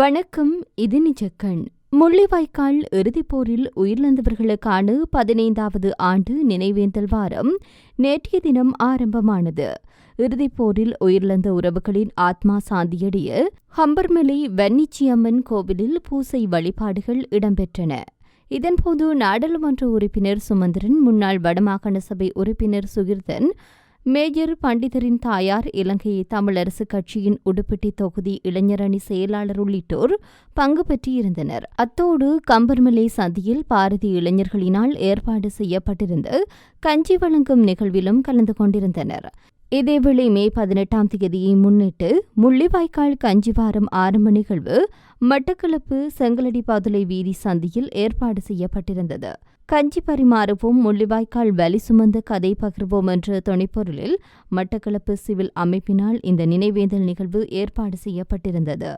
வணக்கம் இது நிஜக்கண். முள்ளிவாய்க்கால் இறுதிப் போரில் உயிரிழந்தவர்களுக்கான பதினைந்தாவது ஆண்டு நினைவேந்தல் வாரம் நேற்றைய தினம் ஆரம்பமானது. இறுதிப் போரில் உயிரிழந்த உறவுகளின் ஆத்மா சாந்தியடைய ஹம்பர்மலை வன்னிச்சியம்மன் கோவிலில் பூசை வழிபாடுகள் இடம்பெற்றன. இதன்போது நாடாளுமன்ற உறுப்பினர் சுமந்திரன் முன்னாள் வடமாகாண சபை உறுப்பினர் சுகிர்தன் மேஜர் பண்டிதரின் தாயார் இலங்கை தமிழரசு கட்சியின் உடுப்பிட்டி தொகுதி இளைஞரணி செயலாளர் உள்ளிட்டோர் பங்கு பெற்றிருந்தனர். அத்தோடு கம்பர்மலை சந்தியில் பாரதி இளைஞர்களினால் ஏற்பாடு செய்யப்பட்டிருந்த கஞ்சி வழங்கும் நிகழ்விலும் கலந்து கொண்டிருந்தனர். இதேவேளை மே பதினெட்டாம் தேதியை முன்னிட்டு முள்ளிவாய்க்கால் கஞ்சிவாரம் ஆரம்ப நிகழ்வு மட்டக்களப்பு செங்கலடி பாதுளை வீதி சந்தியில் ஏற்பாடு செய்யப்பட்டிருந்தது. கஞ்சி பரிமாறுவோம் முள்ளிவாய்க்கால் வலி சுமந்த கதை பகிர்வோம் என்ற துணைப்பொருளில் மட்டக்களப்பு சிவில் அமைப்பினால் இந்த நினைவேந்தல் நிகழ்வு ஏற்பாடு செய்யப்பட்டிருந்தது.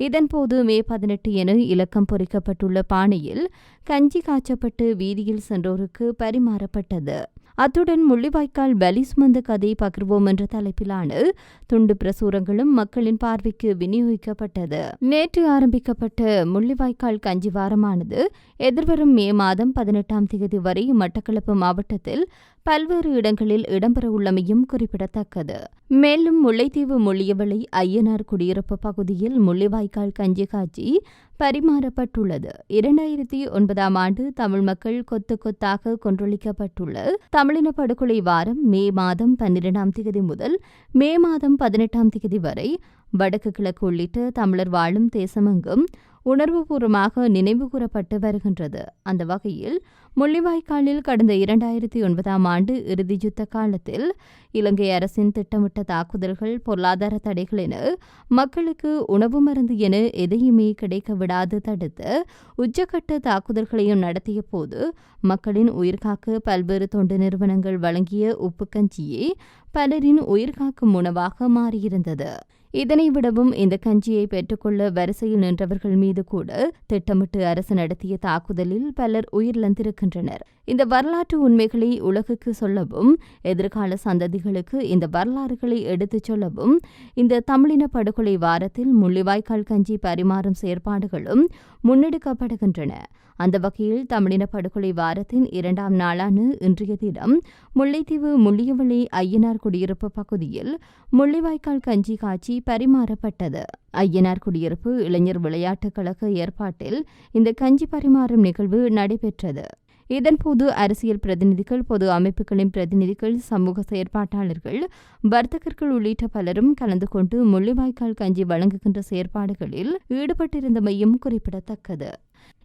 இதன்போது மே பதினெட்டு என இலக்கம் பொறிக்கப்பட்டுள்ள பானையில் கஞ்சி காய்ச்சப்பட்டு வீதியில் சென்றோருக்கு பரிமாறப்பட்டது. அத்துடன் முள்ளிவாய்க்கால் வலி சுமந்த கதை பகிர்வோம் என்ற தலைப்பிலான துண்டு பிரசுரங்களும் மக்களின் பார்வைக்கு விநியோகிக்கப்பட்டது. நேற்று ஆரம்பிக்கப்பட்ட முள்ளிவாய்க்கால் கஞ்சி வாரமானது எதிர்வரும் மே மாதம் பதினெட்டாம் தேதி வரை மட்டக்களப்பு மாவட்டத்தில் பல்வேறு இடங்களில் இடம்பெறவுள்ளமையும் குறிப்பிடத்தக்கது. மேலும் முல்லைத்தீவு முள்ளியவளை ஐயனார் குடியிருப்பு பகுதியில் முள்ளிவாய்க்கால் கஞ்சி காட்சி பரிமாறப்பட்டுள்ளது. இரண்டாயிரத்தி ஒன்பதாம் ஆண்டு தமிழ் மக்கள் கொத்து கொத்தாக கொன்றொழிக்கப்பட்டுள்ள தமிழின படுகொலை வாரம் மே மாதம் பன்னிரெண்டாம் தேதி முதல் மே மாதம் பதினெட்டாம் தேதி வரை வடக்கு கிழக்கு உள்ளிட்ட தமிழர் வாழும் தேசமெங்கும் உணர்வுபூர்வமாக நினைவு கூறப்பட்டு வருகின்றது. அந்த வகையில் முள்ளிவாய்க்காலில் கடந்த இரண்டாயிரத்தி ஒன்பதாம் ஆண்டு இறுதி யுத்த காலத்தில் இலங்கை அரசின் திட்டமிட்ட தாக்குதல்கள் பொருளாதார தடைகள் என மக்களுக்கு உணவு மருந்து என எதையுமே கிடைக்க விடாது தடுத்து உச்சக்கட்ட தாக்குதல்களையும் நடத்திய போது மக்களின் உயிர்காக்க பல்வேறு தொண்டு நிறுவனங்கள் வழங்கிய உப்பு கஞ்சியே பலரின் உயிர்காக்கும் உணவாக மாறியிருந்தது. இதனை விடவும் இந்த கஞ்சியை பெற்றுக்கொள்ள வரிசையில் நின்றவர்கள் மீது கூட திட்டமிட்டு அரசு நடத்திய தாக்குதலில் பலர் உயிரிழந்திருக்கின்றனர். இந்த வரலாற்று உண்மைகளை உலகுக்கு சொல்லவும் எதிர்கால சந்ததிகளுக்கு இந்த வரலாறுகளை எடுத்துச் சொல்லவும் இந்த தமிழின படுகொலை வாரத்தில் முள்ளிவாய்க்கால் கஞ்சி பரிமாறும் செயற்பாடுகளும் முன்னெடுக்கப்படுகின்றன. அந்த வகையில் தமிழின படுகொலை வாரத்தின் இரண்டாம் நாளான இன்றைய தினம் முல்லைத்தீவு முள்ளியவளி ஐயனார் குடியிருப்பு பகுதியில் முள்ளிவாய்க்கால் கஞ்சி காட்சி பரிமாறப்பட்டது. ஐயனார் குடியிருப்பு இளைஞர் விளையாட்டுக் கழக ஏற்பாட்டில் இந்த கஞ்சி பரிமாறும் நிகழ்வு நடைபெற்றது. இதன்போது அரசியல் பிரதிநிதிகள் பொது அமைப்புகளின் பிரதிநிதிகள் சமூக செயற்பாட்டாளர்கள் வர்த்தகர்கள் உள்ளிட்ட பலரும் கலந்து கொண்டு முள்ளிவாய்க்கால் கஞ்சி வழங்குகின்ற செயற்பாடுகளில் ஈடுபட்டிருந்தமையும் குறிப்பிடத்தக்கது.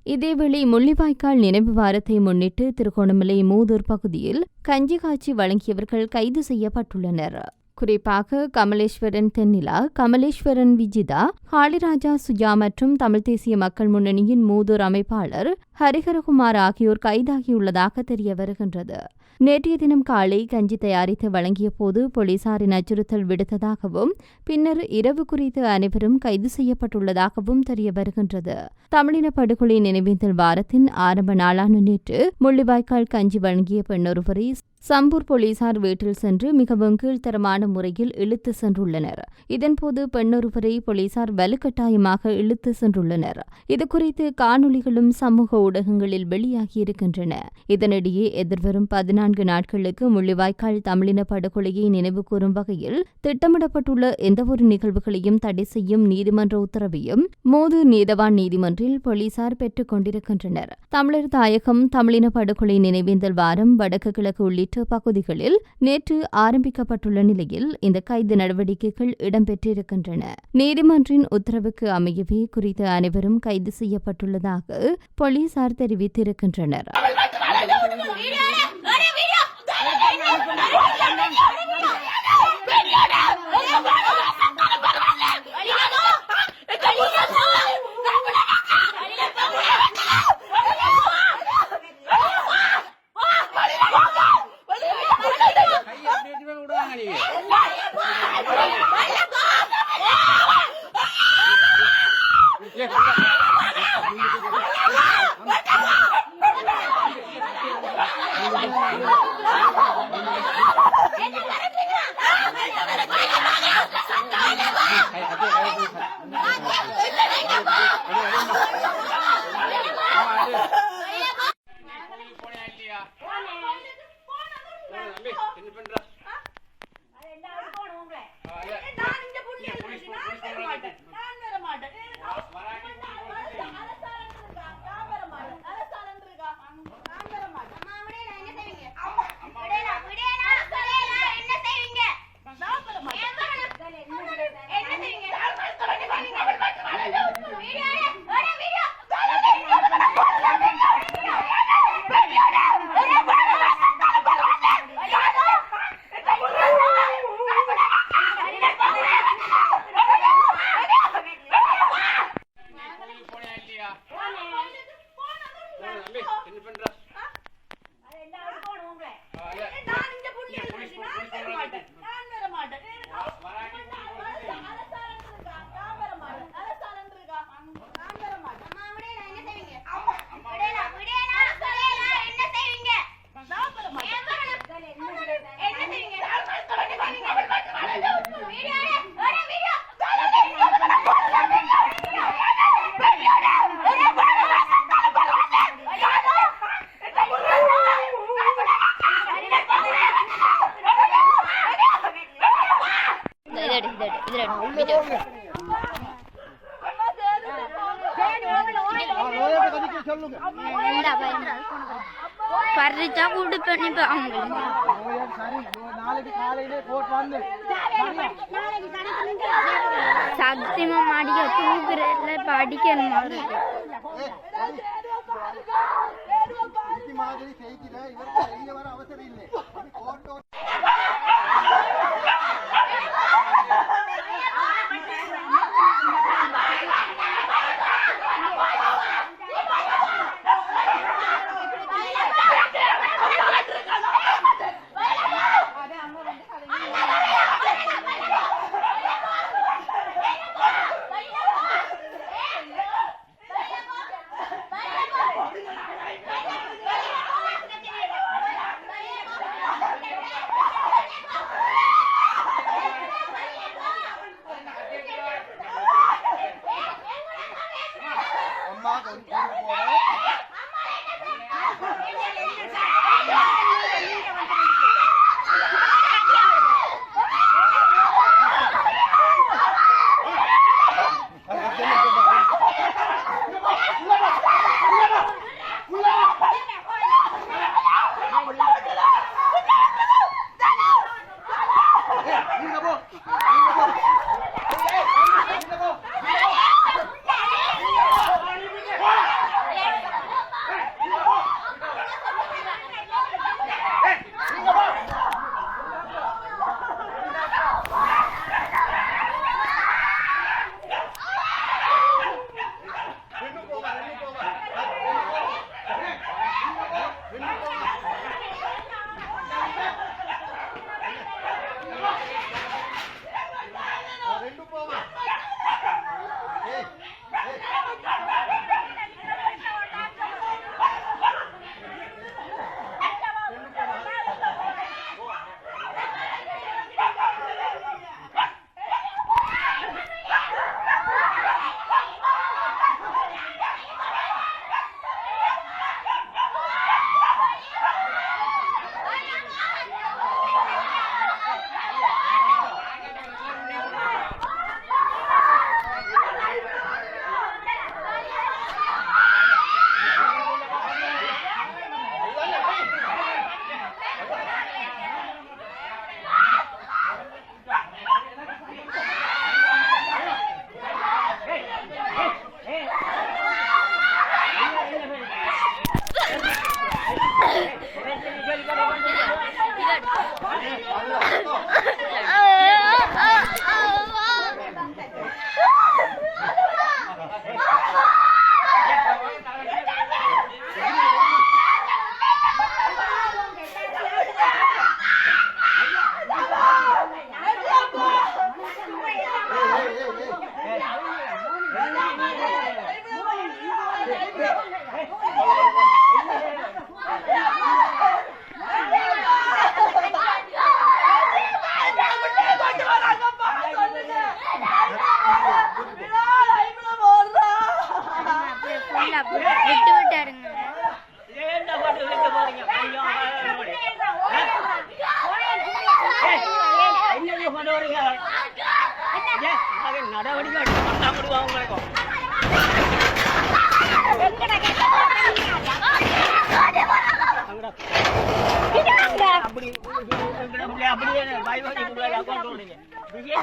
இதேவேளை முள்ளிவாய்க்கால் நினைவு வாரத்தை முன்னிட்டு திருகோணமலை மூதூர் பகுதியில் கஞ்சி காட்சி வழங்கியவர்கள் கைது செய்யப்பட்டுள்ளனர். குறிப்பாக கமலேஸ்வரன் தென்னிலா கமலேஸ்வரன் விஜிதா ஹாலிராஜா சுஜா மற்றும் தமிழ் தேசிய மக்கள் முன்னணியின் மூதூர் அமைப்பாளர் ஹரிஹரகுமார் ஆகியோர் கைதாகியுள்ளதாக தெரிய வருகின்றது. நேற்றைய தினம் காலை கஞ்சி தயாரித்து வழங்கிய போது போலீசாரின் அச்சுறுத்தல் விடுத்ததாகவும் பின்னர் இரவு குறித்து அனைவரும் கைது செய்யப்பட்டுள்ளதாகவும் தெரிய வருகின்றது. தமிழின படுகொலை நினைவேந்தல் வாரத்தின் ஆரம்ப நாளான நேற்று முள்ளிவாய்க்கால் கஞ்சி வழங்கிய பெண்ணொருவரை சம்பூர் போலீசார் வீட்டில் சென்று மிகவும் கீழ்த்தரமான முறையில் இழுத்து சென்றுள்ளனர். இதன்போது பெண்ணொருவரை போலீசார் வலுக்கட்டாயமாக இழுத்து சென்றுள்ளனர். இதுகுறித்து காணொலிகளும் சமூக ஊடகங்களில் வெளியாகியிருக்கின்றன. இதனிடையே எதிர்வரும் பதினான்கு நாட்களுக்கு முள்ளிவாய்க்கால் தமிழின படுகொலையை நினைவு கூறும் வகையில் திட்டமிடப்பட்டுள்ள எந்தவொரு நிகழ்வுகளையும் தடை செய்யும் நீதிமன்ற உத்தரவையும் மோது நீதவான் நீதிமன்றில் போலீசார் பெற்றுக் கொண்டிருக்கின்றனர். தமிழர் தாயகம் தமிழின படுகொலை நினைவேந்தல் வாரம் வடக்கு கிழக்கு உள்ளிட்ட பகுதிகளில் நேற்று ஆரம்பிக்கப்பட்டுள்ள நிலையில் இந்த கைது நடவடிக்கைகள் இடம்பெற்றிருக்கின்றன. நீதிமன்றின் உத்தரவுக்கு அமையவே குறித்த அனைவரும் கைது செய்யப்பட்டுள்ளதாக போலீசார் தெரிவித்திருக்கின்றனர். தம்பி என்ன பண்ற பண்ணிட்டு அவங்க சத்தியமா மாடிக்க தூக்குறதுல இப்ப அடிக்கணும் மாதிரி செய்கிற இவருக்கு செய்ய வர அவசரம் இல்லை அம்மா கொண்டு போறேன்.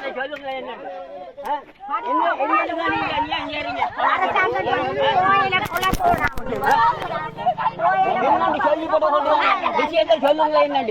சொல்லுங்களேன் சொல்லுங்களேன்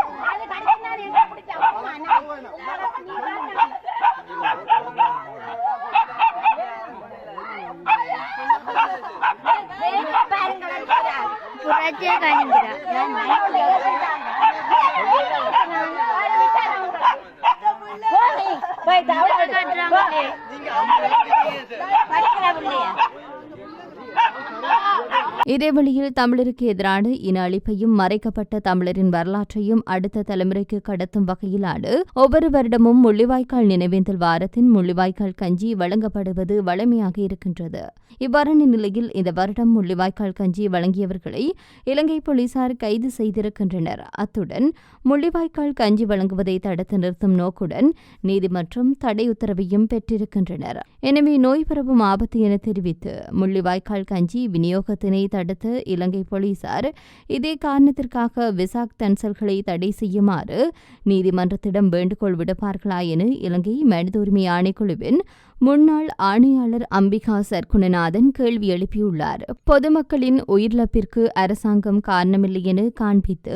പുറത്തേ കാണിക്കുക ഞാൻ പഠിക്കാൻ പിള്ളയാ இதேவழியில் தமிழருக்கு எதிரான இன அழிப்பையும் மறைக்கப்பட்ட தமிழரின் வரலாற்றையும் அடுத்த தலைமுறைக்கு கடத்தும் வகையிலான ஒவ்வொரு வருடமும் முள்ளிவாய்க்கால் நினைவேந்தல் வாரத்தின் முள்ளிவாய்க்கால் கஞ்சி வழங்கப்படுவது வழமையாக இருக்கின்றது. இவ்வாறான நிலையில் இந்த வருடம் முள்ளிவாய்க்கால் கஞ்சி வழங்கியவர்களை இலங்கை போலீசார் கைது செய்திருக்கின்றனர். அத்துடன் முள்ளிவாய்க்கால் கஞ்சி வழங்குவதை தடுத்து நிறுத்தும் நோக்குடன் நீதிமன்றம் தடை உத்தரவையும் பெற்றிருக்கின்றனர். எனவே நோய் பரவும் ஆபத்து என தெரிவித்து முள்ளிவாய்க்கால் கஞ்சி விநியோகத்தினை தடுத்த இலங்கை போலீசார் இதே காரணத்திற்காக விசாக் தன்சல்களை தடை செய்யுமாறு நீதிமன்றத்திடம் வேண்டுகோள் விடுப்பார்களா என இலங்கை மனித உரிமை ஆணைக்குழுவின் முன்னாள் ஆணையாளர் அம்பிகா சர்க்குணநாதன் கேள்வி எழுப்பியுள்ளார். பொதுமக்களின் உயிரிழப்பிற்கு அரசாங்கம் காரணமில்லை என காண்பித்து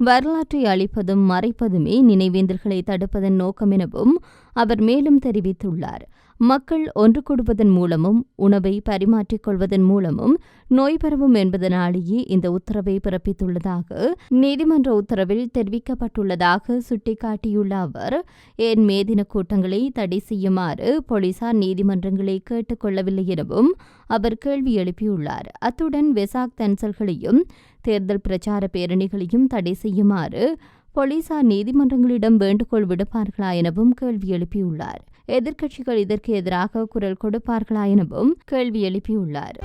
வரலாற்றை அளிப்பதும் மறைப்பதுமே நினைவேந்தல்களை தடுப்பதன் நோக்கம் எனவும் அவர் மேலும் தெரிவித்துள்ளார். மக்கள் ஒன்று கூடுவதன் மூலமும் உணவை பரிமாற்றிக் கொள்வதன் மூலமும் நோய் பரவும் என்பதனாலேயே இந்த உத்தரவை பிறப்பித்துள்ளதாக நீதிமன்ற உத்தரவில் தெரிவிக்கப்பட்டுள்ளதாக சுட்டிக்காட்டியுள்ள அவர் ஏன் மேதின கூட்டங்களை தடை செய்யுமாறு போலீசார் நீதிமன்றங்களை கேட்டுக் கொள்ளவில்லை எனவும் அவர் கேள்வி எழுப்பியுள்ளார். அத்துடன் வெசாக் தன்சல்களையும் தேர்தல் பிரச்சார பேரணிகளையும் தடை செய்யுமாறு போலீசார் நீதிமன்றங்களிடம் வேண்டுகோள் விடுப்பார்களா எனவும் கேள்வி எழுப்பியுள்ளார். எதிர்க்கட்சிகள் இதற்கு எதிராக குரல் கொடுப்பார்களா எனவும் கேள்வி எழுப்பியுள்ளார்.